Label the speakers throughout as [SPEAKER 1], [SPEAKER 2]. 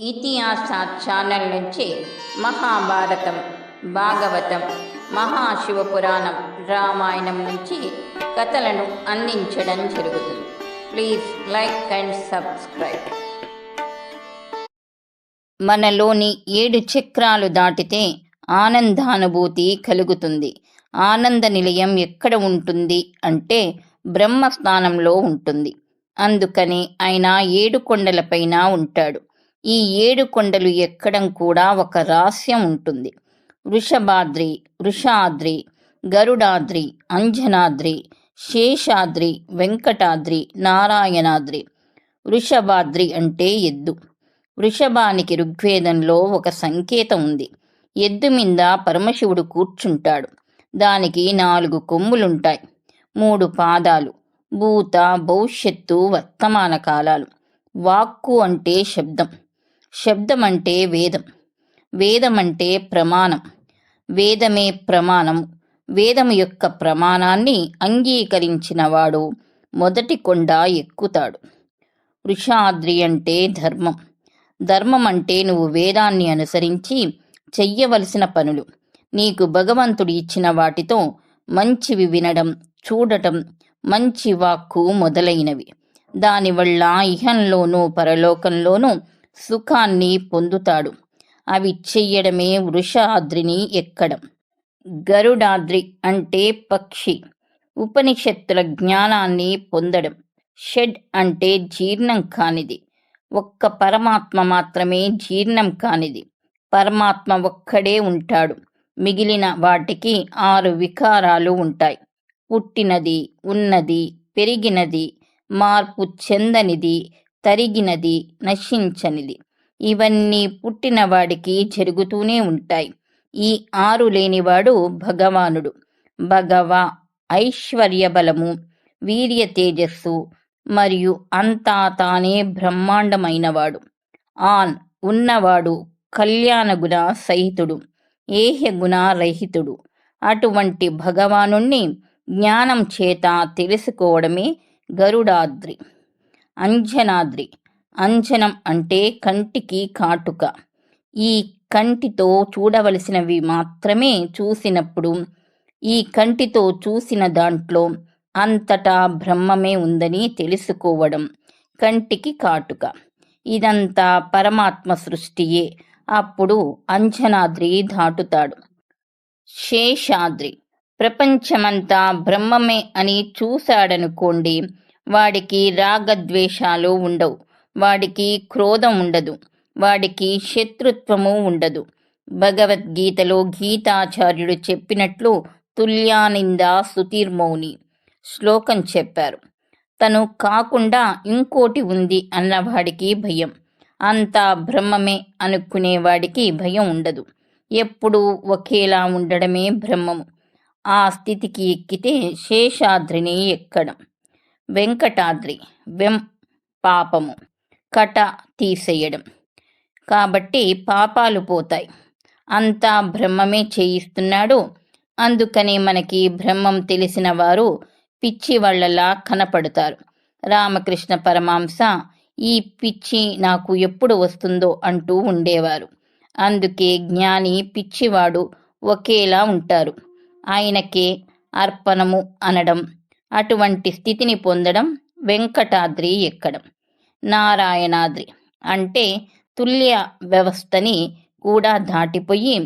[SPEAKER 1] ఇతిహాస ఛానల్ నుంచి మహాభారతం భాగవతం మహాశివపురాణం రామాయణం నుంచి కథలను అందించడం జరుగుతుంది. Please like and subscribe. మనలోని ఏడు చక్రాలు దాటితే ఆనందానుభూతి కలుగుతుంది. ఆనంద నిలయం ఎక్కడ ఉంటుంది అంటే బ్రహ్మస్థానంలో ఉంటుంది. అందుకని ఆయన ఏడు కొండలపైన ఉంటాడు. ఈ ఏడు కొండలు ఎక్కడం కూడా ఒక రహస్యం ఉంటుంది. వృషభాద్రి వృషాద్రి గరుడాద్రి అంజనాద్రి శేషాద్రి వెంకటాద్రి నారాయణాద్రి. వృషభాద్రి అంటే ఎద్దు. వృషభానికి ఋగ్వేదంలో ఒక సంకేతం ఉంది. ఎద్దు మీద పరమశివుడు కూర్చుంటాడు. దానికి నాలుగు కొమ్ములుంటాయి. మూడు పాదాలు. భూత భవిష్యత్తు వర్తమాన కాలాలు. వాక్కు అంటే శబ్దం. శబ్దం అంటే వేదం. వేదం అంటే ప్రమాణం. వేదమే ప్రమాణం. వేదం యొక్క ప్రమాణాన్ని అంగీకరించిన వాడు మొదటి కొండ ఎక్కుతాడు. వృషాద్రి అంటే ధర్మం. ధర్మం అంటే నువ్వు వేదాన్ని అనుసరించి చెయ్యవలసిన పనులు. నీకు భగవంతుడు ఇచ్చిన వాటితో మంచివి వినడం చూడటం మంచి వాక్కు మొదలైనవి. దానివల్ల ఇహంలోనూ పరలోకంలోనూ సుఖాన్ని పొందుతాడు. అవి చెయ్యడమే వృషాద్రిని ఎక్కడం. గరుడాద్రి అంటే పక్షి. ఉపనిషత్తుల జ్ఞానాన్ని పొందడం. షెడ్ అంటే జీర్ణం కానిది. ఒక్క పరమాత్మ మాత్రమే జీర్ణం కానిది. పరమాత్మ ఒక్కడే ఉంటాడు. మిగిలిన వాటికి ఆరు వికారాలు ఉంటాయి. పుట్టినది ఉన్నది పెరిగినది మార్పు చెందనిది తరిగినది నశించనిది. ఇవన్నీ పుట్టినవాడికి జరుగుతూనే ఉంటాయి. ఈ ఆరు లేనివాడు భగవానుడు. భగవ ఐశ్వర్య బలము వీర్య తేజస్సు మరియు అంతా తానే బ్రహ్మాండమైనవాడు. ఆన్ ఉన్నవాడు కళ్యాణగుణ సహితుడు ఏహ్యగుణ రహితుడు. అటువంటి భగవానుణ్ణి జ్ఞానం చేత తెలుసుకోవడమే గరుడాద్రి. అంజనాద్రి. అంజనం అంటే కంటికి కాటుక. ఈ కంటితో చూడవలసినవి మాత్రమే చూసినప్పుడు ఈ కంటితో చూసిన దాంట్లో అంతటా బ్రహ్మమే ఉందని తెలుసుకోవడం కంటికి కాటుక. ఇదంతా పరమాత్మ సృష్టియే. అప్పుడు అంజనాద్రి దాటుతాడు. శేషాద్రి. ప్రపంచమంతా బ్రహ్మమే అని చూశాడనుకోండి వాడికి రాగద్వేషాలు ఉండవు. వాడికి క్రోధం ఉండదు. వాడికి శత్రుత్వము ఉండదు. భగవద్గీతలో గీతాచార్యుడు చెప్పినట్లు తుల్యానింద సుతీర్మౌని శ్లోకం చెప్పారు. తను కాకుండా ఇంకోటి ఉంది అన్నవాడికి భయం. అంతా బ్రహ్మమే అనుకునేవాడికి భయం ఉండదు. ఎప్పుడూ ఒకేలా ఉండడమే బ్రహ్మము. ఆ స్థితికి ఎక్కితే శేషాద్రిని ఎక్కడం. వెంకటాద్రి వెం పాపము కట తీసేయడం. కాబట్టి పాపాలు పోతాయి. అంతా బ్రహ్మమే చేయిస్తున్నాడు. అందుకని మనకి బ్రహ్మం తెలిసిన వారు పిచ్చి వాళ్ళలా కనపడతారు. రామకృష్ణ పరమాంస ఈ పిచ్చి నాకు ఎప్పుడు వస్తుందో అంటూ ఉండేవారు. అందుకే జ్ఞాని పిచ్చివాడు ఒకేలా ఉంటారు. ఆయనకే అర్పణము అనడం అటువంటి స్థితిని పొందడం వెంకటాద్రి ఎక్కడం. నారాయణాద్రి అంటే తుల్య వ్యవస్థని కూడా దాటిపోయి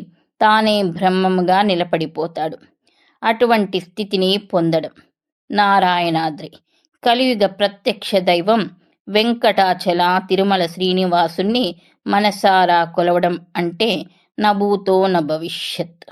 [SPEAKER 1] తానే బ్రహ్మముగా నిలబడిపోతాడు. అటువంటి స్థితిని పొందడం. నారాయణాద్రి కలియుగ ప్రత్యక్ష దైవం వెంకటాచల తిరుమల శ్రీనివాసుణ్ణి మనసారా కొలవడం అంటే నభూతో న భవిష్యత్